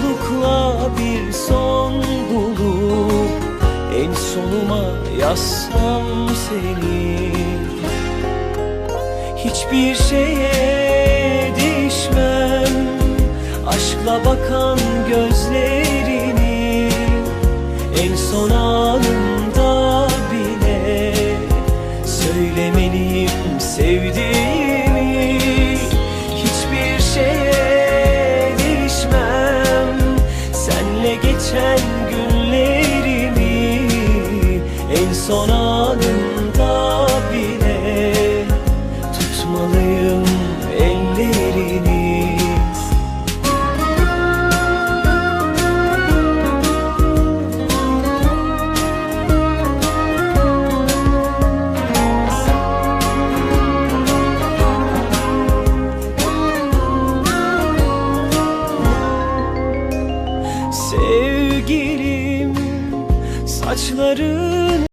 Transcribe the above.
Mutlulukla bir son bulup En sonuma yazsam seni. Hiçbir şeye değişmem Aşkla bakan gözlerini En son anımda bile Söylemeliyim sevdiğimi geçen günlerimi En son anımda saçların